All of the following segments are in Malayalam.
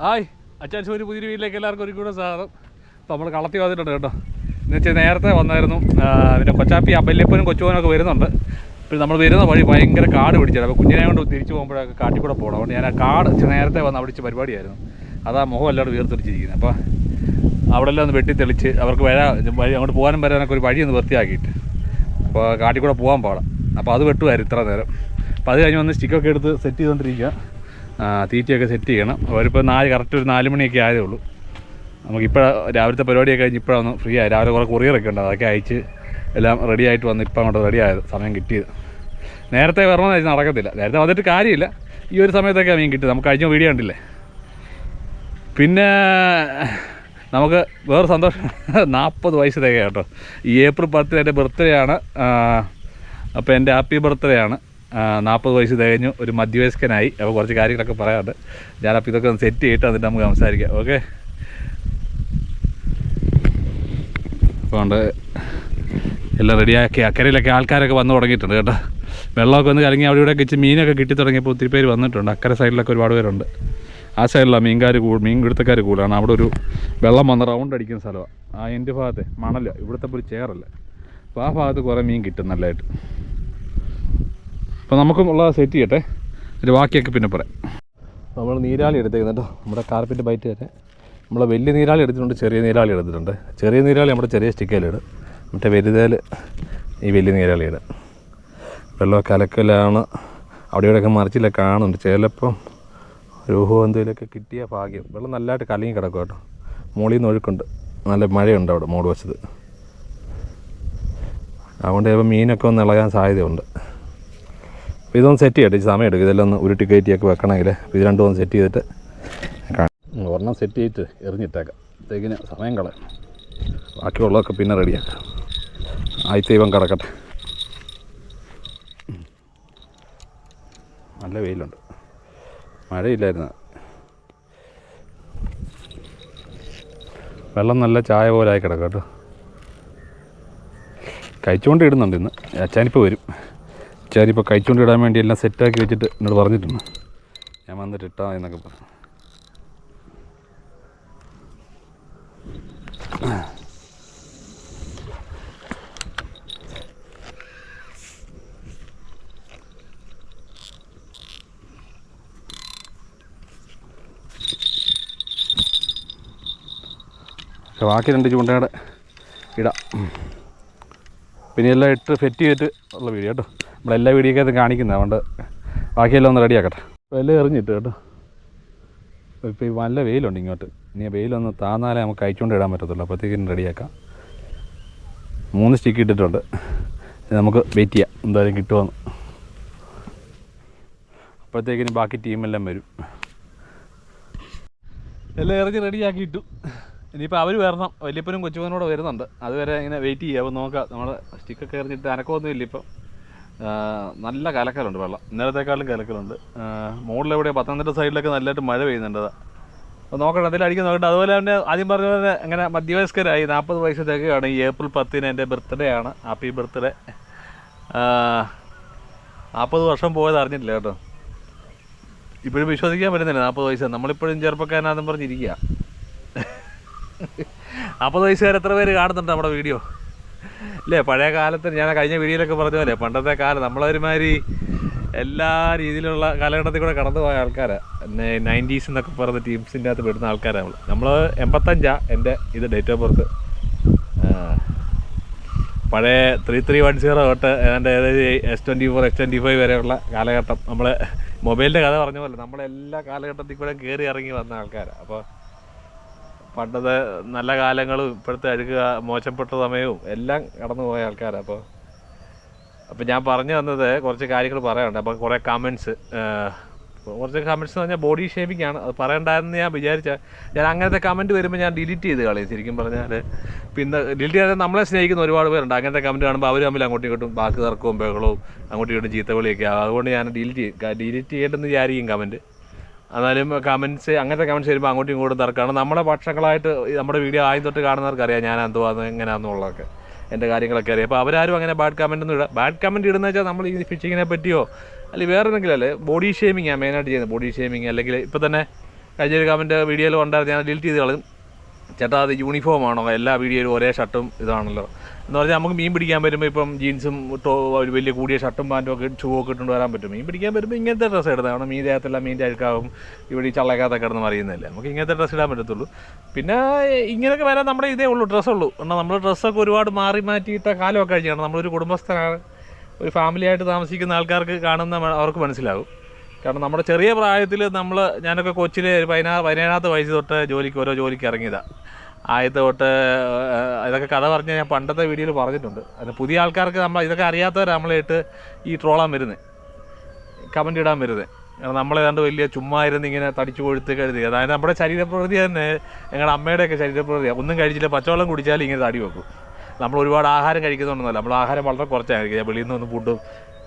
ഹായ് അച്ഛൻ ഒരു പുതിയ വീട്ടിലേക്ക് എല്ലാവർക്കും ഒരു കൂടെ സ്വാഗതം. അപ്പോൾ നമ്മൾ കളത്തി വന്നിട്ടുണ്ട് കേട്ടോ. എന്ന് വെച്ചാൽ നേരത്തെ വന്നായിരുന്നു. പിന്നെ കൊച്ചാപ്പി അമ്പല്യപ്പനും കൊച്ചുപോനൊക്കെ വരുന്നുണ്ട്. പിന്നെ നമ്മൾ വരുന്ന വഴി ഭയങ്കര കാട് പിടിച്ചത് അപ്പോൾ കുഞ്ഞിനെ കൊണ്ട് തിരിച്ചു പോകുമ്പോഴൊക്കെ കാട്ടിൽ കൂടെ പോകണം അതുകൊണ്ട് ഞാൻ ആ കാട് നേരത്തെ വന്ന് അവിടെ പരിപാടിയായിരുന്നു. അതാ മുഖം എല്ലാവരും വീർത്തിരിച്ചിരിക്കുന്നത്. അപ്പോൾ അവിടെ എല്ലാം ഒന്ന് വെട്ടി തെളിച്ച് അവർക്ക് വരാ വഴി അങ്ങോട്ട് പോകാനും വരാനൊക്കെ ഒരു വഴി ഒന്ന് വൃത്തിയാക്കിയിട്ട്. അപ്പോൾ കാട്ടിൽ കൂടെ പോകാൻ പാടാം. അപ്പോൾ അത് വെട്ടുമായിരുന്നു ഇത്ര നേരം. അപ്പോൾ അത് കഴിഞ്ഞ് വന്ന് സ്റ്റിക്കൊക്കെ എടുത്ത് സെറ്റ് ചെയ്തുകൊണ്ടിരിക്കുക തീറ്റയൊക്കെ സെറ്റ് ചെയ്യണം. അവരിപ്പോൾ നാല് കറക്റ്റ് ഒരു നാല് മണിയൊക്കെ ആയതേ ഉള്ളൂ. നമുക്കിപ്പോഴാണ് രാവിലത്തെ പരിപാടിയൊക്കെ കഴിഞ്ഞ് ഇപ്പോഴാണ് ഫ്രീ ആയി രാവിലെ കുറേ കൊറിയറൊക്കെ ഉണ്ട്. അതൊക്കെ അയച്ച് എല്ലാം റെഡി ആയിട്ട് വന്ന് ഇപ്പം അങ്ങോട്ട് റെഡി ആയത്. സമയം കിട്ടിയത്. നേരത്തെ വരണമെന്ന് നടക്കത്തില്ല. നേരത്തെ വന്നിട്ട് കാര്യമില്ല. ഈ ഒരു സമയത്തൊക്കെ മീൻ കിട്ടി നമുക്ക് കഴിഞ്ഞ വീഡിയോ കണ്ടില്ലേ? പിന്നെ നമുക്ക് വേറെ സന്തോഷം. നാൽപ്പത് വയസ്സ് തികയ കേട്ടോ. ഈ ഏപ്രിൽ പത്തിന് എന്റെ ബർത്ത്ഡേ ആണ്. അപ്പോൾ എന്റെ ഹാപ്പി ബർത്ത്ഡേ ആണ്. നാൽപ്പത് വയസ്സ് തികഞ്ഞു ഒരു മധ്യവയസ്കനായി. അപ്പോൾ കുറച്ച് കാര്യങ്ങളൊക്കെ പറയാറുണ്ട് ഞാനപ്പോൾ ഇതൊക്കെ ഒന്ന് സെറ്റ് ചെയ്തിട്ട് എന്നിട്ട് നമുക്ക് സംസാരിക്കാം. ഓക്കെ അപ്പോൾ കൊണ്ട് എല്ലാം റെഡിയാക്കി അക്കരയിലൊക്കെ ആൾക്കാരൊക്കെ വന്നു തുടങ്ങിയിട്ടുണ്ട് കേട്ടോ. വെള്ളമൊക്കെ വന്ന് കലങ്ങി അവിടെ ഇവിടെ വെച്ച് മീനൊക്കെ കിട്ടി തുടങ്ങിയപ്പോൾ ഒത്തിരി പേര് വന്നിട്ടുണ്ട്. അക്കര സൈഡിലൊക്കെ ഒരുപാട് പേരുണ്ട്. ആ സൈഡിലാണ് മീൻകാർ കൂടും മീൻ പിടുത്തക്കാർ കൂടുതലാണ് അവിടെ ഒരു വെള്ളം വന്ന് റൗണ്ട് അടിക്കുന്ന സ്ഥലമാണ് ആ എന്റെ ഭാഗത്തെ മണല്ല ഇവിടുത്തെ ഒരു ചേറല്ല അപ്പോൾ ആ ഭാഗത്ത് കുറേ മീൻ കിട്ടും നല്ലതായിട്ട്. അപ്പോൾ നമുക്കും ഉള്ള സെറ്റ് ചെയ്യട്ടെ. ഒരു ബാക്കിയൊക്കെ പിന്നെ പറയാം നമ്മൾ നീരാളി എടുത്തേക്കുന്നത് കേട്ടോ. നമ്മുടെ കാർപ്പറ്റ് ബൈറ്റ് വരെ. നമ്മൾ വലിയ നീരാളി എടുത്തിട്ടുണ്ട് ചെറിയ നീരാളി എടുത്തിട്ടുണ്ട്. ചെറിയ നീരാളി നമ്മുടെ ചെറിയ സ്റ്റിക്കയിലിടും മറ്റേ വലുതേൽ ഈ വലിയ നീരാളിയിടും വെള്ളം കലക്കലാണ് അവിടെ ഇവിടെയൊക്കെ മറിച്ചില്ല കാണുന്നുണ്ട്. ചിലപ്പം രൂഹോ എന്തെങ്കിലുമൊക്കെ കിട്ടിയ ഭാഗ്യം. വെള്ളം നല്ലതായിട്ട് കലങ്ങി കിടക്കും കേട്ടോ. മുകളിൽ നിന്ന് ഒഴുക്കുണ്ട്. നല്ല മഴയുണ്ട് അവിടെ മോട് വശത്ത്. അതുകൊണ്ട് ചിലപ്പോൾ മീനൊക്കെ ഒന്ന് ഇളകാൻ സാധ്യതയുണ്ട്. ഇതൊന്ന് സെറ്റ് ചെയ്യട്ടെ. സമയം എടുക്കും. ഇതെല്ലാം ഒന്ന് ഉരുട്ടി കയറ്റിയൊക്കെ വെക്കണമെങ്കിൽ ഇത് രണ്ടും ഒന്ന് സെറ്റ് ചെയ്തിട്ട് ഒരെണ്ണം സെറ്റ് ചെയ്തിട്ട് എറിഞ്ഞിട്ടേക്കാം. അത്തേക്കിന് സമയം കളയാം. ബാക്കിയുള്ളതൊക്കെ പിന്നെ റെഡിയാക്കാം. ആയി ദൈവം കിടക്കട്ടെ. നല്ല വെയിലുണ്ട്. മഴയില്ലായിരുന്നു. വെള്ളം നല്ല ചായ പോലെ ആയി കിടക്കാം കേട്ടോ. കഴിച്ചുകൊണ്ട് ഇടുന്നുണ്ട് ഇന്ന്. അച്ചാനിപ്പോൾ വരും. അച്ചാനിപ്പോൾ കഴിച്ചുകൊണ്ട് ഇടാൻ വേണ്ടി എല്ലാം സെറ്റാക്കി വെച്ചിട്ട് എന്നോട് പറഞ്ഞിട്ടുണ്ട്. ഞാൻ വന്നിട്ട് ഇട്ടാ എന്നൊക്കെ പറഞ്ഞു. ബാക്കി രണ്ട് ചൂണ്ടയുടെ ഇടാം. പിന്നെ എല്ലാം ഇട്ട് ഫെറ്റ് ചെയ്തിട്ട് ഉള്ള വീഡിയോ കേട്ടോ നമ്മളെല്ലാ വീഡിയോക്കെ അത് കാണിക്കുന്നത്. അതുകൊണ്ട് ബാക്കിയെല്ലാം ഒന്ന് റെഡിയാക്കട്ടെ. വില എറിഞ്ഞിട്ട് കേട്ടോ. ഇപ്പോൾ ഈ നല്ല വെയിലുണ്ട് ഇങ്ങോട്ട്. ഇനി വെയിലൊന്ന് താന്നാലേ നമുക്ക് അയച്ചുകൊണ്ട് ഇടാൻ പറ്റത്തുള്ളൂ. അപ്പോഴത്തേക്കും റെഡിയാക്കാം. മൂന്ന് സ്റ്റിക്ക് ഇട്ടിട്ടുണ്ട്. നമുക്ക് വെയിറ്റ് ചെയ്യാം. എന്തായാലും കിട്ടുമെന്ന് അപ്പോഴത്തേക്കിന് ബാക്കി ടീമെല്ലാം വരും. എല്ലാം എറിഞ്ഞ് റെഡിയാക്കി ഇട്ടു ഇനിയിപ്പോൾ അവർ വരണം. വലിയപ്പനും കൊച്ചുമോനോട് വരുന്നുണ്ട്. അതുവരെ ഇങ്ങനെ വെയിറ്റ് ചെയ്യാം. അപ്പോൾ നോക്കാം. നമ്മുടെ സ്റ്റിക്കൊക്കെ എറിഞ്ഞിട്ട് അനക്കമൊന്നുമില്ല ഇപ്പം. നല്ല കലക്കലുണ്ട് വെള്ളം. ഇന്നലത്തെക്കാളും കലക്കലുണ്ട്. മുകളിലെവിടെയോ പത്തനംതിട്ട സൈഡിലൊക്കെ നല്ലതായിട്ട് മഴ പെയ്യുന്നുണ്ട് അപ്പോൾ നോക്കണം അതിൽ അടിക്കാൻ നോക്കട്ടെ അതുപോലെ തന്നെ ആദ്യം പറഞ്ഞ പോലെ അങ്ങനെ മധ്യവയസ്കരായി. നാൽപ്പത് വയസ്സത്തേക്കാണ് ഈ ഏപ്രിൽ പത്തിന് എന്റെ ബർത്ത്ഡേ ആണ്. ഹാപ്പി ബർത്ത്ഡേ നാൽപ്പത് വർഷം പോയത് അറിഞ്ഞിട്ടില്ല കേട്ടോ. ഇപ്പോഴും വിശ്വസിക്കാൻ പറ്റുന്നില്ല നാൽപ്പത് വയസ്സ്. നമ്മളിപ്പോഴും ചെറുപ്പക്കാരനാന്നും പറഞ്ഞിരിക്കുക. നാൽപ്പത് വയസ്സുകാർ എത്ര പേര് കാണുന്നുണ്ട് നമ്മുടെ വീഡിയോ? ഇല്ലേ പഴയ കാലത്ത് ഞാൻ കഴിഞ്ഞ വീഡിയോയിലൊക്കെ പറഞ്ഞ പോലെ പണ്ടത്തെ കാലം നമ്മളൊരുമാതിരി എല്ലാ രീതിയിലുള്ള കാലഘട്ടത്തിൽ കൂടെ കടന്നു പോയ ആൾക്കാരാണ് നയന്റീസ് എന്നൊക്കെ പറഞ്ഞ ടീംസിന്റെ അകത്ത് പെടുന്ന ആൾക്കാരാണ് നമ്മൾ നമ്മൾ എൺപത്തഞ്ചാണ് എന്റെ ഇത് ഡേറ്റ് ഓഫ് ബർത്ത്. പഴയ ത്രീ ത്രീ വൺ സീറോ തൊട്ട് ഏതാണ്ട് ഏതായത് S twenty four S twenty five വരെയുള്ള കാലഘട്ടം നമ്മൾ മൊബൈലിന്റെ കഥ പറഞ്ഞ പോലെ നമ്മളെല്ലാ കാലഘട്ടത്തിൽ കൂടെ കയറി ഇറങ്ങി വന്ന ആൾക്കാരാണ് അപ്പോൾ പണ്ടത്തെ നല്ല കാലങ്ങളും ഇപ്പോഴത്തെ അഴുക മോശപ്പെട്ട സമയവും എല്ലാം കടന്നു പോയ ആൾക്കാരാണ് അപ്പോൾ അപ്പോൾ ഞാൻ പറഞ്ഞു തന്നത് കുറച്ച് കാര്യങ്ങൾ പറയാനുണ്ട്. അപ്പോൾ കുറേ കമൻസ് കുറച്ച് കമൻസ് എന്ന് പറഞ്ഞാൽ ബോഡി ഷേപ്പിംഗ് ആണ്. അത് പറയണ്ടായെന്ന് ഞാൻ വിചാരിച്ച. ഞാൻ അങ്ങനത്തെ കമന്റ് വരുമ്പോൾ ഞാൻ ഡിലീറ്റ് ചെയ്ത് കളയും. ശരിക്കും പറഞ്ഞാൽ പിന്നെ ഡിലീറ്റ് ചെയ്താൽ നമ്മളെ സ്നേഹിക്കുന്ന ഒരുപാട് പേരുണ്ട്. അങ്ങനത്തെ കമന്റ് കാണുമ്പോൾ അവർ തമ്മിൽ അങ്ങോട്ടും ഇങ്ങോട്ടും വാക്ക് തർക്കവും ബഹളവും അങ്ങോട്ടും ഇങ്ങോട്ടും ചീത്തവിളിയൊക്കെ അതുകൊണ്ട് ഞാൻ ഡിലീറ്റ് ചെയ്യും ഡിലീറ്റ് ചെയ്യേണ്ടെന്ന് വിചാരിക്കും കമന്റ് എന്നാലും കമൻസ് അങ്ങനത്തെ കമൻസ് വരുമ്പോൾ അങ്ങോട്ടും ഇങ്ങോട്ടും തർക്കമാണ്. നമ്മുടെ പക്ഷങ്ങളായിട്ട് നമ്മുടെ വീഡിയോ ആദ്യം തൊട്ട് കാണുന്നവർക്ക് അറിയാം ഞാൻ എന്തുവാന്ന് എങ്ങനെയാണെന്നുള്ളതൊക്കെ എന്റെ കാര്യങ്ങളൊക്കെ അറിയാം. അപ്പോൾ അവരാരും അങ്ങനെ ബാഡ് കമന്റ് ഒന്നും ഇടുക ബാഡ് കമന്റ് ഇടുന്ന വെച്ചാൽ നമ്മൾ ഈ ഫിഷിങ്ങിനെ പറ്റിയോ അല്ലെങ്കിൽ വേറെ എന്തെങ്കിലും അല്ലേ? ബോഡി ഷേമിങ് ആണ് മെയിനായിട്ട് ചെയ്യുന്നത്. ബോഡി ഷേമിങ് അല്ലെങ്കിൽ ഇപ്പോൾ തന്നെ കഴിഞ്ഞ ഒരു കമന്റ് വീഡിയോയിൽ ഉണ്ടായിരുന്നു ഞാൻ ഡിലീറ്റ് ചെയ്ത് കളയും ചേട്ടാ അത് യൂണിഫോം ആണോ? എല്ലാ വീഡിയോയിലും ഒരേ ഷർട്ടും ഇതാണല്ലോ. എന്ന് പറഞ്ഞാൽ നമുക്ക് മീൻ പിടിക്കാൻ വരുമ്പോൾ ഇപ്പം ജീൻസും ഒരു വലിയ കൂടിയ ഷർട്ടും പാന്റും ഒക്കെ ഷൂ ഒക്കെ ഇട്ടുകൊണ്ട് വരാൻ പറ്റും. മീൻ പിടിക്കാൻ വരുമ്പോൾ ഇങ്ങനത്തെ ഡ്രസ്സ് ഇടുന്നത് കാരണം മീൻ ദേഹത്തുള്ള മീന്റെ അഴുക്കാവും. ഇവിടെ ഈ ചള്ളക്കാത്തൊക്കെ കിടന്ന് അറിയുന്നില്ല നമുക്ക് ഇങ്ങനത്തെ ഡ്രസ്സ് ഇടാൻ പറ്റത്തുള്ളൂ. പിന്നെ ഇങ്ങനെയൊക്കെ വരാൻ നമ്മുടെ ഇതേ ഉള്ളൂ ഡ്രസ്സുള്ളൂ എന്നാൽ നമ്മൾ ഡ്രസ്സൊക്കെ ഒരുപാട് മാറി മാറ്റിയിട്ട കാലമൊക്കെ കഴിഞ്ഞാണ് നമ്മളൊരു കുടുംബസ്ഥനാണ്. ഒരു ഫാമിലി ആയിട്ട് താമസിക്കുന്ന ആൾക്കാർക്ക് കാണുന്ന അവർക്ക് മനസ്സിലാകും. കാരണം നമ്മുടെ ചെറിയ പ്രായത്തിൽ നമ്മൾ ഞാനൊക്കെ കൊച്ചിലെ ഒരു പതിനാ പതിനേഴാമത്തെ വയസ്സ് തൊട്ട് ജോലിക്ക് ഓരോ ജോലിക്ക് ഇറങ്ങിയതാണ് ആദ്യത്തെ തൊട്ട് ഇതൊക്കെ കഥ പറഞ്ഞ് ഞാൻ പണ്ടത്തെ വീഡിയോയിൽ പറഞ്ഞിട്ടുണ്ട്. അത് പുതിയ ആൾക്കാർക്ക് നമ്മൾ ഇതൊക്കെ അറിയാത്തവർ നമ്മളായിട്ട് ഈ ട്രോളാൻ വരുന്നത് കമന്റ് ഇടാൻ വരുന്നത് കാരണം നമ്മളേതാണ്ട് വലിയ ചുമ്മാ ഇരുന്ന് ഇങ്ങനെ തടിച്ചു കൊഴുത്ത് കരുതി. അതായത് നമ്മുടെ ശരീരപ്രകൃതി തന്നെ ഞങ്ങളുടെ അമ്മയുടെയൊക്കെ ശരീരപ്രകൃതിയാണ് ഒന്നും കഴിച്ചില്ല പച്ചവെള്ളം കുടിച്ചാൽ ഇങ്ങനെ തടി വെക്കും. നമ്മൾ ഒരുപാട് ആഹാരം കഴിക്കുന്നുണ്ടെന്നല്ല. നമ്മൾ ആഹാരം വളരെ കുറച്ചാണ് കഴിക്കുക വെളിയിൽ നിന്ന് ഫുഡും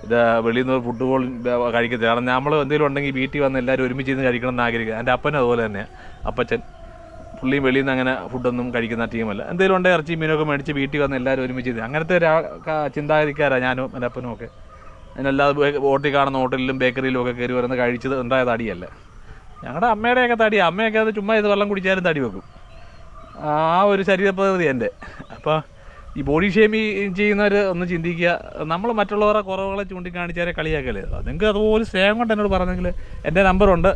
ഇത് വെളിയിൽ നിന്ന് ഫുഡ് പോലും കഴിക്കത്തില്ല. കാരണം നമ്മൾ എന്തെങ്കിലും ഉണ്ടെങ്കിൽ വീട്ടിൽ വന്ന് എല്ലാവരും ഒരുമിച്ച് ഇരുന്ന് കഴിക്കണം എന്ന് ആഗ്രഹിക്കുക എന്റെ അപ്പനും അതുപോലെ തന്നെയാണ് അപ്പച്ചൻ. പുള്ളിയും വെളിയിൽ നിന്ന് അങ്ങനെ ഫുഡൊന്നും കഴിക്കുന്ന ടീമല്ല. എന്തെങ്കിലും ഉണ്ടെങ്കിൽ ഇറച്ചി മീനൊക്കെ മേടിച്ച് വീട്ടിൽ വന്ന് എല്ലാവരും ഒരുമിച്ച് ചെയ്ത്. അങ്ങനത്തെ ഒരു ചിന്താഗതിക്കാരാണ് ഞാനും എന്റെ ഒക്കെ. അതിനല്ലാതെ ഓട്ടി കാണുന്ന ഹോട്ടലിലും ബേക്കറിയിലും ഒക്കെ കയറി വരുന്ന കഴിച്ചത് ഉണ്ടായ തടിയല്ല. ഞങ്ങളുടെ അമ്മയുടെയൊക്കെ തടി. അമ്മയൊക്കെ അത് ചുമ്മാ ഇത് വെള്ളം കുടിച്ചാലും തടി വെക്കും. ആ ഒരു ശരീരപ്രകൃതി എന്റെ. അപ്പോൾ ഈ ബോഡി ഷേമി ചെയ്യുന്നവർ ഒന്ന് ചിന്തിക്കുക. നമ്മൾ മറ്റുള്ളവരെ കുറവുകളെ ചൂണ്ടിക്കാണിച്ചാലേ കളിയാക്കല്ലേ നിങ്ങൾക്ക് അതുപോലെ സ്നേഹം കൊണ്ട് എന്നോട് പറഞ്ഞെങ്കിൽ എന്റെ നമ്പറുണ്ട്.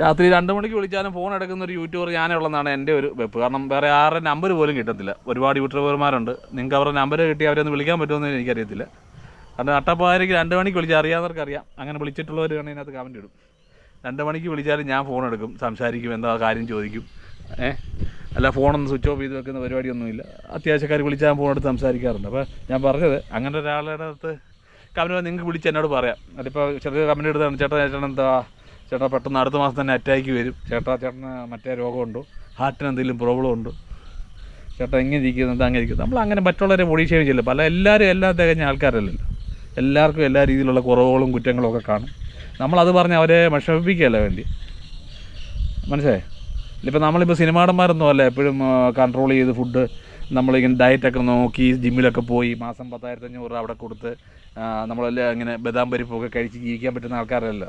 രാത്രി രണ്ട് മണിക്ക് വിളിച്ചാലും ഫോൺ എടുക്കുന്ന ഒരു യൂട്യൂബർ ഞാനേ ഉള്ളതാണ് എന്റെ ഒരു വെപ്പ്. കാരണം വേറെ ആരുടെ നമ്പർ പോലും കിട്ടത്തില്ല. ഒരുപാട് യൂട്യൂബർമാരുണ്ട്. നിങ്ങൾക്ക് അവരുടെ നമ്പർ കിട്ടി അവരെ വിളിക്കാൻ പറ്റുമെന്ന് എനിക്കറിയത്തില്ല. കാരണം അട്ടപ്പാരിക്ക് രണ്ട് മണിക്ക് വിളിച്ചാൽ അറിയാവുന്നവർക്ക് അറിയാം അങ്ങനെ വേണമെങ്കിൽ ഇതിനകത്ത് കമന്റ് ഇടും. രണ്ട് മണിക്ക് വിളിച്ചാലും ഞാൻ ഫോൺ എടുക്കും. സംസാരിക്കും എന്താ കാര്യം ചോദിക്കും. ഏഹ് അല്ല ഫോണൊന്നും സ്വിച്ച് ഓഫ് ചെയ്ത് വെക്കുന്ന പരിപാടിയൊന്നുമില്ല. അത്യാവശ്യക്കാർ വിളിച്ചാൽ ഫോൺ എടുത്ത് സംസാരിക്കാറുണ്ട്. അപ്പോൾ ഞാൻ പറഞ്ഞത് അങ്ങനെ ഒരാളുടെ അടുത്ത് കമന്റ് നിങ്ങൾക്ക് വിളിച്ച് എന്നോട് പറയാം. അതിപ്പോൾ ചെറിയ കമന്റ് എടുത്താണ് ചേട്ടാ ചേട്ടൻ എന്താ ചേട്ടാ പെട്ടെന്ന് അടുത്ത മാസം തന്നെ അറ്റാക്ക് വരും. ചേട്ടാ ചേട്ടന് മറ്റേ രോഗമുണ്ട്. ഹാർട്ടിന് എന്തെങ്കിലും പ്രോബ്ലം ഉണ്ട്. ചേട്ടാ എങ്ങനെ ഇരിക്കുന്നത് അങ്ങനെ ഇരിക്കുന്നത് നമ്മൾ അങ്ങനെ മറ്റുള്ളവരെ ബോഡി ഷേവ് ചെയ്യില്ല? പല എല്ലാവരും എല്ലാം തികഞ്ഞ ആൾക്കാരല്ലല്ലോ. എല്ലാവർക്കും എല്ലാ രീതിയിലുള്ള കുറവുകളും കുറ്റങ്ങളും ഒക്കെ കാണും. നമ്മളത് പറഞ്ഞ് അവരെ വിഷമിപ്പിക്കുകയല്ല വേണ്ടി? മനസ്സിലായേ? ഇപ്പം നമ്മളിപ്പോൾ സിനിമാടന്മാരൊന്നും അല്ല. എപ്പോഴും കൺട്രോൾ ചെയ്ത് ഫുഡ് നമ്മളിങ്ങനെ ഡയറ്റൊക്കെ നോക്കി ജിമ്മിലൊക്കെ പോയി മാസം പത്തായിരത്തഞ്ഞൂറ് അവിടെ കൊടുത്ത് നമ്മളെല്ലാം ഇങ്ങനെ ബദാം പരിപ്പൊക്കെ കഴിച്ച് ജീവിക്കാൻ പറ്റുന്ന ആൾക്കാരല്ല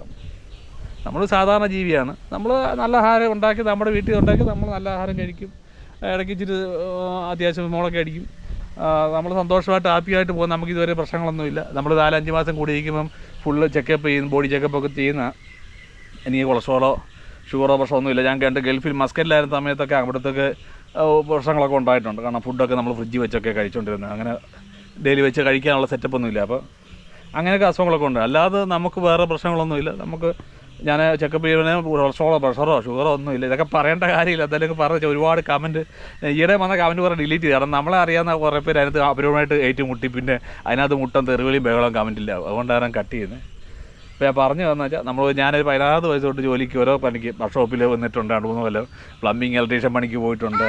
നമ്മൾ സാധാരണ ജീവിയാണ്. നമ്മൾ നല്ല ആഹാരം ഉണ്ടാക്കി നമ്മുടെ വീട്ടിൽ ഉണ്ടാക്കി നമ്മൾ നല്ല ആഹാരം കഴിക്കും. ഇടയ്ക്ക് ഇച്ചിരി അത്യാവശ്യം മോളൊക്കെ അടിക്കും. നമ്മൾ സന്തോഷമായിട്ട് ഹാപ്പിയായിട്ട് പോകും നമുക്ക് ഇതുവരെ പ്രശ്നങ്ങളൊന്നുമില്ല. നമ്മൾ നാലഞ്ച് മാസം കൂടി ഇരിക്കുമ്പം ഫുള്ള് ചെക്കപ്പ് ചെയ്യുന്ന ബോഡി ചെക്കപ്പ് ഒക്കെ ചെയ്യുന്ന എനിക്ക് കൊളസ്ട്രോളോ ഷുഗറോ പ്രശ്നമൊന്നുമില്ല ഞാൻ കണ്ട് ഗൾഫിൽ മസ്കറ്റിലായിരുന്ന സമയത്തൊക്കെ അവിടത്തൊക്കെ പ്രശ്നങ്ങളൊക്കെ ഉണ്ടായിട്ടുണ്ട്. കാരണം ഫുഡൊക്കെ നമ്മൾ ഫ്രിഡ്ജ് വെച്ചൊക്കെ കഴിച്ചുകൊണ്ടിരുന്നത് അങ്ങനെ ഡെയിലി വെച്ച് കഴിക്കാനുള്ള സെറ്റപ്പൊന്നുമില്ല അപ്പോൾ അങ്ങനെയൊക്കെ അസുഖങ്ങളൊക്കെ ഉണ്ട്. അല്ലാതെ നമുക്ക് വേറെ പ്രശ്നങ്ങളൊന്നുമില്ല. നമുക്ക് ഞാൻ ചെക്കപ്പ് ചെയ്യുന്നതിന് കൊളസ്ട്രോളോ പ്രഷറോ ഷുഗറോ ഒന്നും ഇല്ല. ഇതൊക്കെ പറയേണ്ട കാര്യമില്ല. എന്തായാലും പറഞ്ഞ ഒരുപാട് കമന്റ് ഈയിടെ വന്ന കമന്റ് കുറേ ഡിലീറ്റ് ചെയ്തു. കാരണം നമ്മളെ അറിയാവുന്ന കുറേ പേര് അതിനകത്ത് അവരുമായിട്ട് ഏറ്റുമുട്ടി. പിന്നെ അതിനകത്ത് മുട്ടം തെറിവിളിയും ബഹളം കമന്റില്ല അതുകൊണ്ടാണ് ഞാൻ കട്ട് ചെയ്യുന്നത് ഇപ്പോൾ ഞാൻ പറഞ്ഞു വന്നു വെച്ചാൽ നമ്മൾ ഞാനൊരു പതിനാറ് വയസ്സ് തൊട്ട് ജോലിക്ക് ഓരോ പണിക്ക് വർക്ക്ഷോപ്പിൽ വന്നിട്ടുണ്ട്. രണ്ട് മൂന്ന് കൊല്ലം. പ്ലംബിങ് ഇലക്ട്രീഷ്യൻ പണിക്ക് പോയിട്ടുണ്ട്.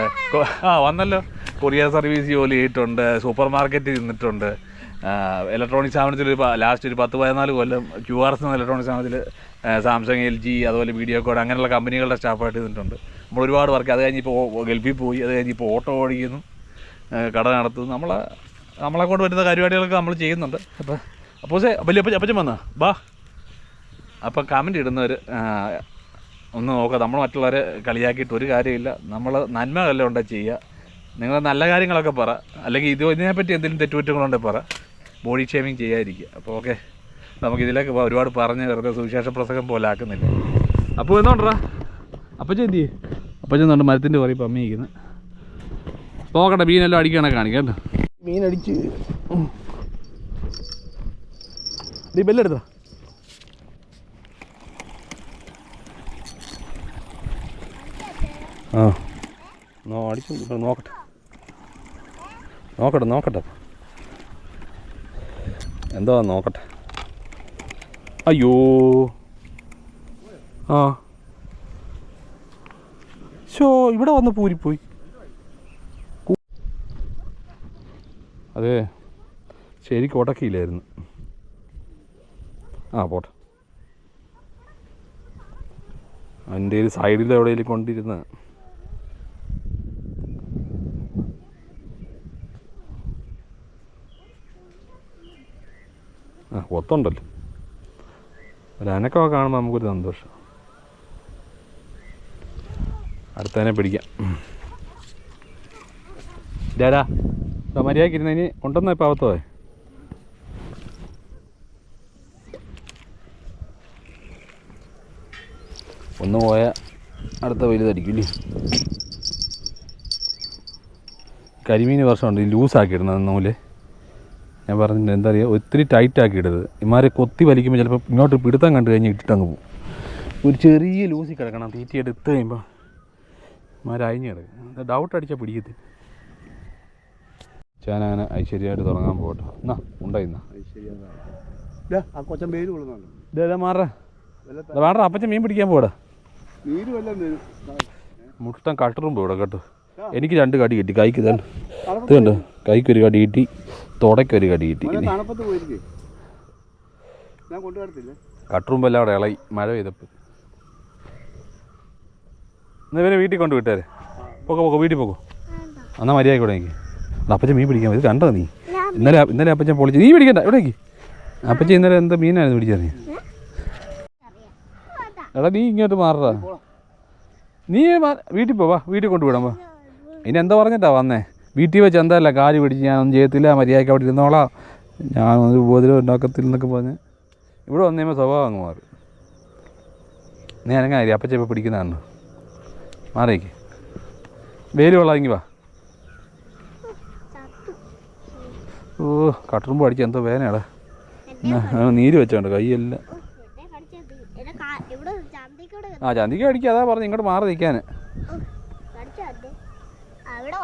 ആ വന്നല്ലോ. കൊറിയർ സർവീസ് ജോലി ചെയ്തിട്ടുണ്ട്. സൂപ്പർ മാർക്കറ്റിൽ നിന്നിട്ടുണ്ട് ഇലക്ട്രോണിക് സാധനത്തിൽ ഒരു ലാസ്റ്റ് ഒരു പത്ത് പതിനാല് കൊല്ലം ക്യു ആർ എസ് എന്ന ഇലക്ട്രോണിക് സാധനത്തിൽ സാംസങ് എൽ ജി അതുപോലെ വീഡിയോ കോഡ് അങ്ങനെയുള്ള കമ്പനികളുടെ സ്റ്റാഫായിട്ട് നിന്നിട്ടുണ്ട്. നമ്മൾ ഒരുപാട് വർക്ക് അത് കഴിഞ്ഞ് ഇപ്പോൾ ഗൾഫിൽ പോയി അത് കഴിഞ്ഞ് ഇപ്പോൾ ഓട്ടോ ഓടിക്കുന്നു കട നടത്തുന്നു. നമ്മളെ നമ്മളെ കൊണ്ട് വരുന്ന പരിപാടികളൊക്കെ നമ്മൾ ചെയ്യുന്നുണ്ട്. അപ്പോൾ അപ്പോൾ വലിയ അപ്പം അപ്പച്ചൻ വന്നാ? ബാ. അപ്പം കമന്റ് ഇടുന്നവർ ഒന്ന് നോക്കുക നമ്മൾ മറ്റുള്ളവരെ കളിയാക്കിയിട്ട് ഒരു കാര്യമില്ല. നമ്മൾ നന്മകളെല്ലാം ഉണ്ടാ ചെയ്യുക? നിങ്ങൾ നല്ല കാര്യങ്ങളൊക്കെ പറ. അല്ലെങ്കിൽ ഇത് ഇതിനെപ്പറ്റി എന്തെങ്കിലും തെറ്റുകുറ്റങ്ങളുണ്ടെങ്കിൽ പറ. ബോഡി ഷേമിങ് ചെയ്യാതിരിക്കുക. അപ്പോൾ ഓക്കെ നമുക്ക് ഇതിലേക്ക് ഒരുപാട് പറഞ്ഞ് വെറുതെ സുവിശേഷ പ്രസംഗം പോലെ ആക്കുന്നില്ല? അപ്പോൾ എന്നോണ്ടാ അപ്പച്ചൻ എന്ത് ചെയ്യും? എന്നുണ്ട് മരത്തിന്റെ പറയും ഇപ്പം അമ്മയിരിക്കുന്നത് നോക്കട്ടെ മീനെല്ലാം അടിക്കണേ കാണിക്കാം കേട്ടോ. അടിച്ച്. നീ ബെല്ലെടുത്താ ആ. നോ അടിച്ചു നോക്കട്ടെ. നോക്കട്ടെ നോക്കട്ടെ. എന്തോ നോക്കട്ടെ. അയ്യോ. ആ. ഷോ ഇവിടെ വന്ന് പൂരിപ്പോയി. അതെ ശരിക്കും ഉടക്കിയില്ലായിരുന്നു ആ പോട്ടെ. അതിന്റെ ഒരു സൈഡിൽ എവിടെയെങ്കിലും കൊണ്ടിരുന്ന ആ ഒത്തുണ്ടല്ലോ ഒരു കാണുമ്പോൾ നമുക്കൊരു സന്തോഷം. അടുത്തതിനെ പിടിക്കാം. മര്യാദയ്ക്ക് ഇരുന്ന് ഇനി ഉണ്ടെന്നോ ഇപ്പോൾ അവത്തോ ഒന്ന് പോയ അടുത്ത വലുതടിക്കില്ലേ കരിമീൻ വർഷമുണ്ട് ലൂസ് ഇടുന്നത് നൂൽ. ഞാൻ പറഞ്ഞിട്ട് എന്താ പറയുക ഒത്തിരി ടൈറ്റ് ആക്കി ഇടരുത് ഇമാരെ കൊത്തി വലിക്കുമ്പോൾ ചിലപ്പോൾ ഇങ്ങോട്ട് പിടുത്തം കണ്ടു കഴിഞ്ഞാൽ ഇട്ടിട്ടങ്ങ് പോകും. ഒരു ചെറിയ ലൂസി കിടക്കണം തീറ്റി എടുത്ത് കഴിയുമ്പോൾ ഇമാരെ അഴിഞ്ഞ് കിടക്കും. ഡൗട്ട് അടിച്ചാൽ പിടിക്കത്തില്ല ഞാനങ്ങനെ ഐശ്വര്യമായിട്ട് തുടങ്ങാൻ പോകട്ടെ എന്നാ ഉണ്ടായി വേണ്ട അപ്പച്ചൻ മീൻ പിടിക്കാൻ പോടാ മുട്ടം കട്ടറും പോടാ കേട്ടോ. എനിക്ക് രണ്ട് കടി കിട്ടി. കൈക്ക് തന്നെ കൈക്ക് ഒരു കടി കിട്ടി. തുടയ്ക്ക് ഒരു കടി കിട്ടി. കട്ടുറുമ്പെല്ലാം അവിടെ ഇളകി മഴ പെയ്തപ്പോൾ എന്നാ ഇവരെ വീട്ടിൽ കൊണ്ട് വിട്ടേരെ. പോക്കോ പോക്കോ വീട്ടിൽ പോക്കോ. എന്നാ മര്യാദ കൂടെ എനിക്ക് അപ്പച്ചൻ മീൻ പിടിക്കാൻ ഇത് കണ്ടോ നീ? ഇന്നലെ ഇന്നലെ അപ്പച്ചൻ പൊളിച്ച് നീ പിടിക്കണ്ട എവിടേക്ക് അപ്പച്ചൻ ഇന്നലെ എന്താ മീനായിരുന്നു പിടിച്ചത് നീ. എടാ നീ ഇങ്ങോട്ട് മാറടാ. നീ വീട്ടിൽ പോവാ വീട്ടിൽ കൊണ്ടുവിടാം വാ. ഇനി എന്താ പറഞ്ഞിട്ടാ വന്നേ? വീട്ടിൽ വെച്ച് എന്തല്ല കാൽ പിടിച്ച് ഞാനൊന്നും ചെയ്യത്തില്ല മര്യാദയ്ക്ക് അവിടെ ഇരുന്നോളാം. ഞാൻ ഒരു ഉപദ്രവം ഉണ്ടാക്കത്തില്ല എന്നൊക്കെ പറഞ്ഞ് ഇവിടെ വന്നു കഴിയുമ്പോൾ സ്വഭാവം അങ്ങ് മാറി. നീ അപ്പച്ച ഇപ്പോൾ പിടിക്കുന്നതാണ് മാറിയേക്ക് വെയിൽ കൊള്ളാമെങ്കിൽ വാ. ഓ കട്ടറുമ്പ് അടിച്ച എന്തോ വേനയാടാ നീര് വെച്ചോണ്ട് കൈയെല്ലാം ആ ചന്തിക്ക് അടിക്കുക അതാ പറഞ്ഞു ഇങ്ങോട്ട് മാറി നിൽക്കാൻ അവിടെ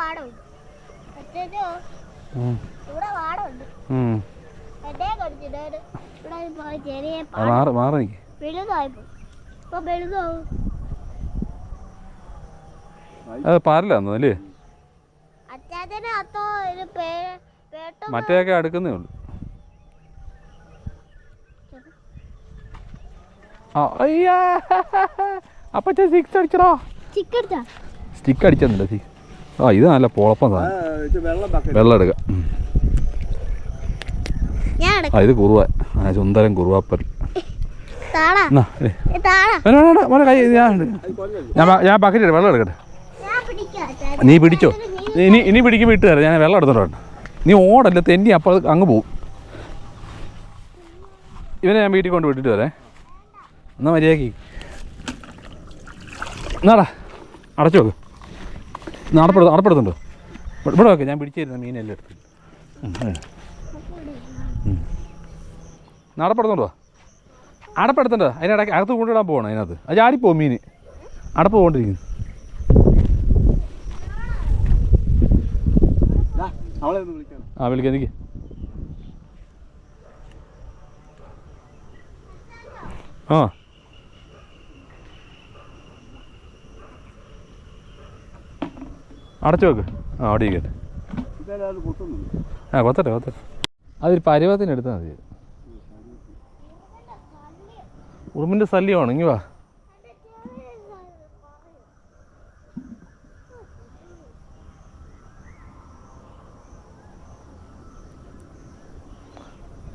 മാറി മാറി അത് അല്ലേ? മറ്റേയൊക്കെ അടുക്കുന്നേ ഉള്ളു. അയ്യാ. അപ്പച്ച സിക്സ് അടിച്ചോ? സ്റ്റിക്ക് അടിച്ചെന്നില്ല സിക്സ് ആ ഇത് നല്ല പൊളപ്പം സാധനം. വെള്ളം എടുക്കുക ആ ഇത് കുറുവ. സുന്ദരം കുറുവാപ്പൽ. ഞാൻ ബക്കറ്റ് വെള്ളം എടുക്കട്ടെ? നീ പിടിച്ചോ? നീ- ഇനി ഇനി പിടിക്കുമ്പോൾ ഇട്ട് തരാം. ഞാൻ വെള്ളം എടുത്തോണ്ട് നീ ഓടല്ല തെന്നി അപ്പോൾ അങ്ങ് പോവും. ഇവനെ ഞാൻ വീട്ടിൽ കൊണ്ട് വിട്ടിട്ട് വരേ. എന്നാ മര്യാദയ്ക്ക്. എന്നാടാ അടച്ചു നോക്ക് എന്നാ നടപ്പെടുത്തുണ്ടോ ഇവിടെ ഓക്കെ ഞാൻ പിടിച്ചിരുന്നു മീനെല്ലാം എടുത്ത്. നടപ്പെടുത്തുണ്ടോ അടപ്പെടുത്തോണ്ടോ? അതിനിടയ്ക്ക് അകത്ത് കൊണ്ടിടാൻ പോകണം അതിനകത്ത്? അത് ചാടിപ്പോവും മീൻ അടപ്പ് പോകണ്ടിരിക്കുന്നു ആ വിളിക്കാം എനിക്ക്. ആ. അടച്ചു വെക്ക്. ആ ഇതായാലും ആ കൊത്തട്ടെ കൊത്തട്ടെ. അതൊരു പരുവത്തിന് എടുത്താൽ മതി. ഉറുമ്പിന്റെ ശല്യമാണ് ഇങ്ങി വാ.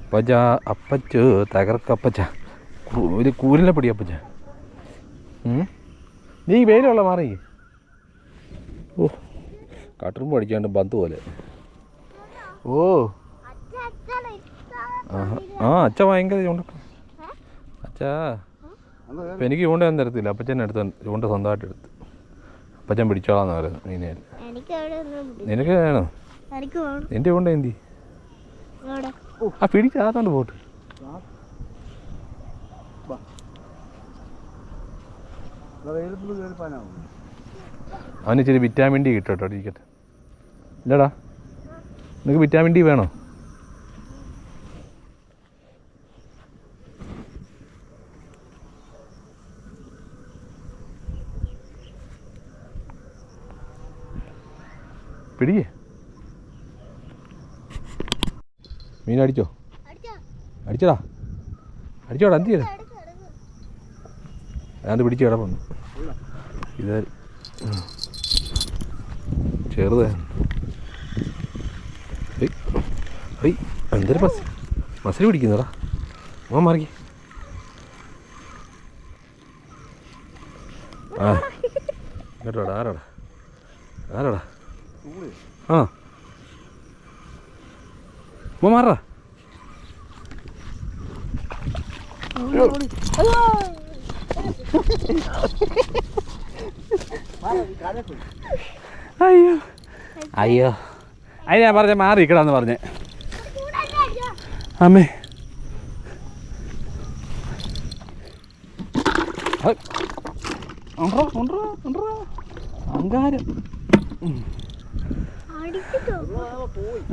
അപ്പച്ച അപ്പച്ച് തകർക്കപ്പച്ച ഒരു കൂലിനെ പിടി അപ്പച്ച? നീ വെയിലുള്ള മാറി. ഓ. കട്ടുറുമ്പ് അടിക്കാണ്ട് ബന്ധ പോലെ. ഓ. ആ അച്ഛ ഭയങ്കര ചൂണ്ട. അച്ഛാ. അപ്പം എനിക്ക് ചൂണ്ട ഒന്നും തരത്തില്ല. അപ്പച്ചൻ എടുത്ത ചൂണ്ട സ്വന്തമായിട്ട് എടുത്ത്. അപ്പച്ചൻ പിടിച്ചോളാന്ന് പറയുന്നത് മീനെ നിനക്ക് വേണോ? എനിക്ക് വേണം. നിന്റെ ചൂണ്ട എന്തി? ആ പിടിച്ചാത്തോണ്ട് പോട്ട്. അവന് ഇച്ചിരി വിറ്റാമിൻ ഡി കിട്ടും കേട്ടോ ഇരിക്കട്ടെ. ഇല്ലടാ. നിനക്ക് വിറ്റാമിൻ ഡി വേണോ? പിടിയേ മീൻ അടിച്ചോ? അടിച്ചോ. അടിച്ചടാ. അടിച്ചോടാ എന്ത് എടുക്ക്. അതാണ്ട് പിടിച്ച് കിടപ്പുണ്ട്. ഇത് ഉം. ഹെയ്. എന്തൊരു മസ് മസിൽ പിടിക്കുന്നതാ മോൻ മാറി ആ കേട്ടോടാ ആരോടാ? ആരോടാ? ആ. മോ മാറാ. അയ്യോ. അയ്യോ. അത് ഞാൻ പറഞ്ഞ മാറി ഇക്കടാന്ന് പറഞ്ഞേ. ഉണ്ട്രാ. അങ്കാരം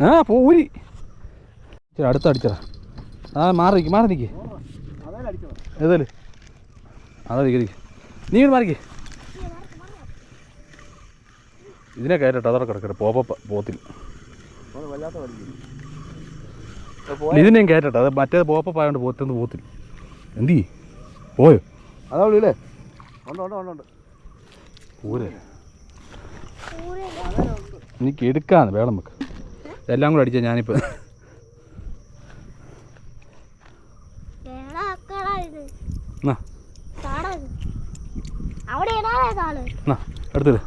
ആ പോരി. ഇച്ചിരി അടുത്ത് അടിച്ചടാ ആ മാറി മാറി നിൽക്ക് ഏതായാലും. അതാ നിൽക്ക് നിൽക്ക് നീ മാറിക്കേ. ഇതിനെ കയറ്റട്ടെ അതോടെ കിടക്കട്ടെ. പോപ്പ വലിക്കുന്നു ഇതിനെയും കയറ്റട്ടെ അത് മറ്റേത് പോപ്പ ആയതുകൊണ്ട് പോത്തെന്ന് പോത്തിൽ എന്തി പോയോ? അതാ വിളിയില്ലേ ഉണ്ട് ഉണ്ട് ഉണ്ട് ഉണ്ട്. പോരെ പൂരെ എനിക്ക് എടുക്കാന്ന് വേണം നമുക്ക്. എല്ലാം കൂടെ അടിച്ചാൽ ഞാനിപ്പോൾ താൾ. എന്നാ എടുത്തിട്ട്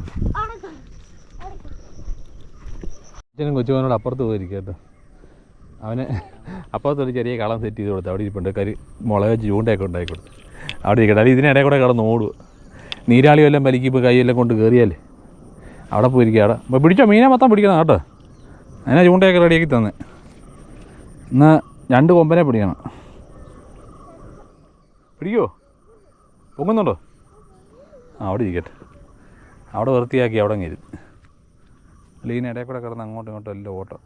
കൊച്ചുമോനോട് അപ്പുറത്ത് പോയിരിക്കും കേട്ടോ അവന് അപ്പുറത്തൊരു ചെറിയ കളം സെറ്റ് ചെയ്ത് കൊടുത്തു അവിടെ ഇരിപ്പുണ്ട്. കരി മുളക് ചൂണ്ടയൊക്കെ ഉണ്ടാക്കി കൊടുത്തു. അവിടെ ഇരിക്കട്ടെ. അത് ഇതിനിടെ കൂടെ കിടന്ന് ഓടുക നീരാളി വല്ലതും വലിക്കുമ്പോൾ കൈയെല്ലാം കൊണ്ട് കയറിയാലേ അവിടെ പോയിരിക്കുക. അവിടെ അപ്പോൾ പിടിച്ചോ? മീനെ മൊത്തം പിടിക്കണം കേട്ടോ. അതിനാ ചൂണ്ടയൊക്കെ റെഡിയാക്കി തന്നെ. എന്നാൽ രണ്ട് കൊമ്പനെ പിടിക്കണം. പിടിക്കുമോ പൊങ്ങുന്നുണ്ടോ? ആ അവിടെ ഇരിക്കട്ടെ. അവിടെ വൃത്തിയാക്കി അവിടെ അങ്ങ് ഇരുന്ന്. അല്ല ഇതിനിടയിൽ കൂടെ കിടന്ന് അങ്ങോട്ടും ഇങ്ങോട്ടും എല്ലാം ഓട്ടം.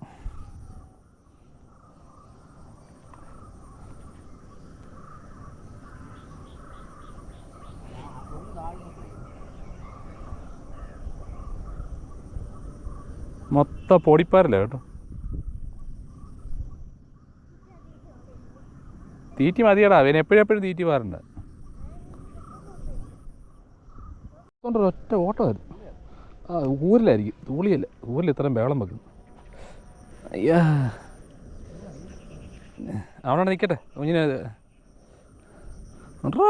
മൊത്തം പൊടിപ്പാരല്ല കേട്ടോ? തീറ്റി മതിയടാ അവന് എപ്പോഴും എപ്പോഴും തീറ്റി പാറുണ്ട്. ഒറ്റ ഓട്ടമായിരുന്നു ആ ഊരിലായിരിക്കും തൂളിയല്ല ഊരിൽ ഇത്രയും ബേളം വെക്കുന്നു. അയ്യാ. അവിടെ നിൽക്കട്ടെ കുഞ്ഞിനെ. ഉണ്ടോ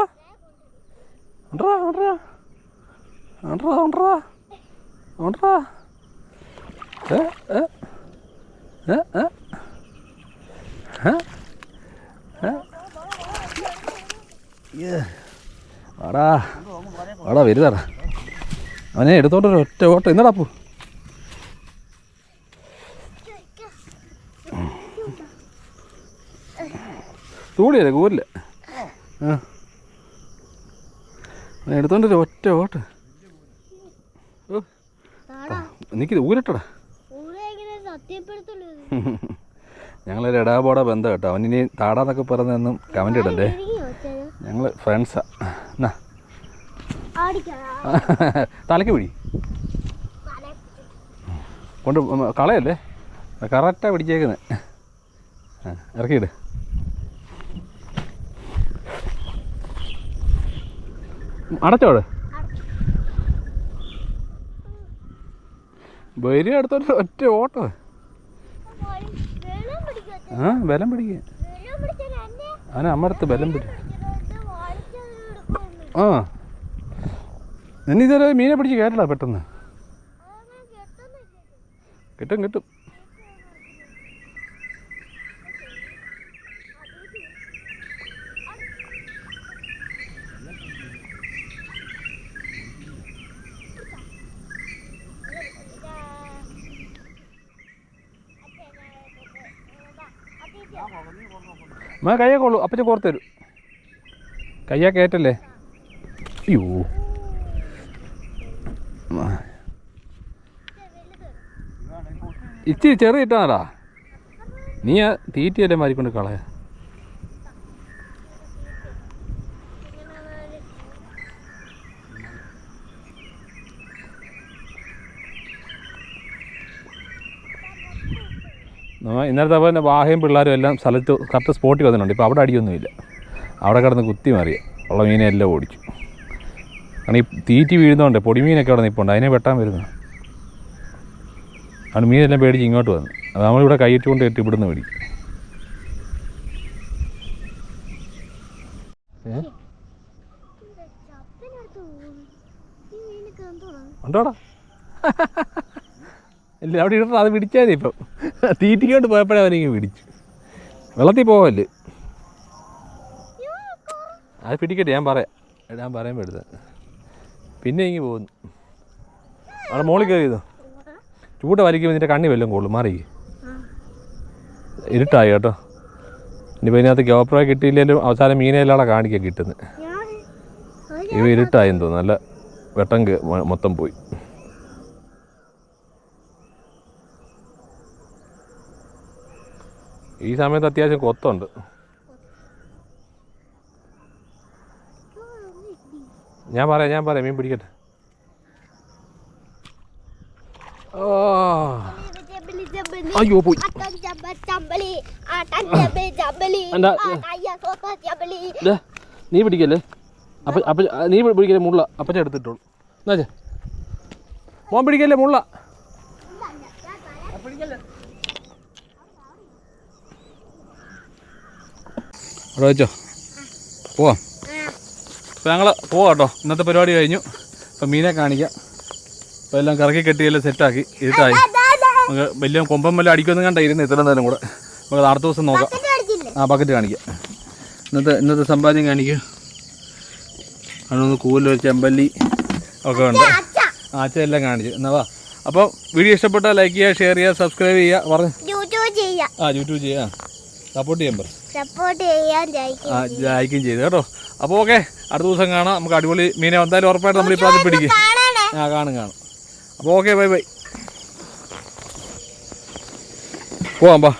ഉണ്ടോ ഉണ്ടോ ഉണ്ടോ ഉണ്ടോ ഉണ്ടോ ഏ ഏ ഏ ഏ ഏ ഏ ഏ വാടാ. വാടാ വരുതാടാ അവനെ എടുത്തോണ്ട് ഒരു ഒറ്റ ഓട്ടം. എന്നടാ പോ. തൂടിയല്ലേ കൂരില്ല ആ അവനെ എടുത്തോണ്ട് ഒറ്റ ഓട്ടം. നിൽക്കിത് ഊരട്ടടാ പൂരെ എങ്ങനെ സത്യപ്പെടുത്തുള്ളൂ ഇത്? ഞങ്ങളൊരു ഇടാപോട ബന്ധം കേട്ടോ. അവനിനി താടാന്നൊക്കെ പറഞ്ഞൊന്നും കമന്റ് ഇടണ്ടേ. ഞങ്ങൾ ഫ്രണ്ട്സാ എന്നാ. തലയ്ക്ക് പിടി. കൊണ്ട് കളയല്ലേ? കറക്റ്റാ പിടിച്ചേക്കുന്നത് ഇറക്കിയിട്. അടച്ചോട് വരും അടുത്തോട്ട് ഒറ്റ ഓട്ടോ. ആ ബലം പിടിക്കുക അവനെ അമ്മടുത്ത് ബലം പിടിക്കും. ആ നിന്നെ മീനെ പിടിച്ച് കയറ്റടാ പെട്ടെന്ന്. കിട്ടും കിട്ടും മേ കയ്യെ കൊള്ളു. അപ്പച്ച കോർത്ത് തരും കയ്യാ കയറ്റല്ലേ അയ്യോ. ഇച്ചിരി ചെറിയ ഇട്ടാടാ നീ തീറ്റയെല്ലാം മാറിക്കൊണ്ട് കളയ? ഇന്നലത്തെ പോലെ വാഹയും പിള്ളേരും എല്ലാം സ്ഥലത്ത് കറക്റ്റ് സ്പോട്ടിൽ വന്നിട്ടുണ്ട്. ഇപ്പോൾ അവിടെ അടിയൊന്നുമില്ല. അവിടെ കിടന്ന് കുത്തി മാറിയ. ഉള്ള മീനെ എല്ലാം ഓടിച്ചു. കാരണം ഈ തീറ്റി വീഴുന്നതുകൊണ്ട് പൊടിമീനൊക്കെ അവിടെ നിൽപ്പുണ്ട് അതിനെ വെട്ടാൻ വരുന്നു ആണ് മീനെല്ലാം പേടിച്ച് ഇങ്ങോട്ട് വന്നു. അത് നമ്മളിവിടെ കൈയിട്ടുകൊണ്ട് ഇട്ട് ഇവിടുന്ന് മേടിക്കും. ഉണ്ടോടാ? ഇല്ല അവിടെ ഇടണം അത് പിടിച്ചാൽ ഇപ്പം. തീറ്റിക്കൊണ്ട് പോയപ്പോഴേ അവനിങ്ങ് പിടിച്ചു. വെള്ളത്തിൽ പോവല്ലേ? അത് പിടിക്കട്ടെ ഞാൻ പറയാം. ഞാൻ പറയാൻ പെടുത്ത പിന്നെ ഇങ്ങനെ പോകുന്നു. അവിടെ മോളിൽ കയറിയതോ ചൂട്ട വലിക്കുമ്പോൾ നിന്റെ കണ്ണി വല്ലതും കൊള്ളും. മാറി. ഇരുട്ടായി കേട്ടോ. ഇനിയിപ്പോൾ ഇതിനകത്ത് ഗോപ്രോ കിട്ടിയില്ലെങ്കിലും അവസാനം അവിടെ കാണിക്കാൻ കിട്ടുന്നത് ഇവ ഇരുട്ടായെന്ന് തോന്നുന്നു. നല്ല വെട്ടം മൊത്തം പോയി. ഈ സമയത്ത് അത്യാവശ്യം കൊത്തുണ്ട്. ഞാൻ പറയാം ഞാൻ പറയാം മീൻ പിടിക്കട്ടെ. അയ്യോ പോയി. നീ പിടിക്കല്ലേ? അപ്പ അപ്പ നീ പിടിക്കല്ലേ മുള്ള? അപ്പച്ച എടുത്തിട്ടുള്ളൂ എന്നാ മോൻ പിടിക്കല്ലേ മുള്ള? അവിടെ വെച്ചോ പോവാം. അപ്പോൾ ഞങ്ങൾ പോവാം കേട്ടോ. ഇന്നത്തെ പരിപാടി കഴിഞ്ഞു. അപ്പോൾ മീനെ കാണിക്കാം. അപ്പോൾ എല്ലാം കറക്കി കെട്ടിയെല്ലാം സെറ്റാക്കി ഇരുട്ടായി. നമുക്ക് വലിയ കൊമ്പം വല്ല അടിക്കൊന്നും കണ്ട ഇരുന്ന് ഇത്ര നേരം കൂടെ. നമുക്ക് അടുത്ത ദിവസം നോക്കാം. ആ ബക്കറ്റ് കാണിക്കാം. ഇന്നത്തെ ഇന്നത്തെ സമ്പാദ്യം കാണിക്കുക അതൊന്ന് കൂലൊരു ചെമ്പല്ലി ഒക്കെ ഉണ്ട്. ആച്ച. എല്ലാം കാണിച്ചു. എന്നാ വാ. അപ്പോൾ വീഡിയോ ഇഷ്ടപ്പെട്ടാൽ ലൈക്ക് ചെയ്യുക ഷെയർ ചെയ്യുക സബ്സ്ക്രൈബ് ചെയ്യുക. പറഞ്ഞു. ആ യൂട്യൂബ് ചെയ്യുക. സപ്പോർട്ട് ചെയ്യാൻ പറ. സപ്പോർട്ട് ചെയ്യാൻ ജയിക്കും. ചെയ്തു കേട്ടോ. അപ്പോൾ ഓക്കെ അടുത്ത ദിവസം കാണാം. നമുക്ക് അടിപൊളി മീനെ എന്തായാലും ഉറപ്പായിട്ട് നമ്മൾ പ്രാവശ്യം പിടിക്കും. ആ കാണും കാണും. അപ്പോൾ ഓക്കെ ബൈ ബൈ പോവാം പാ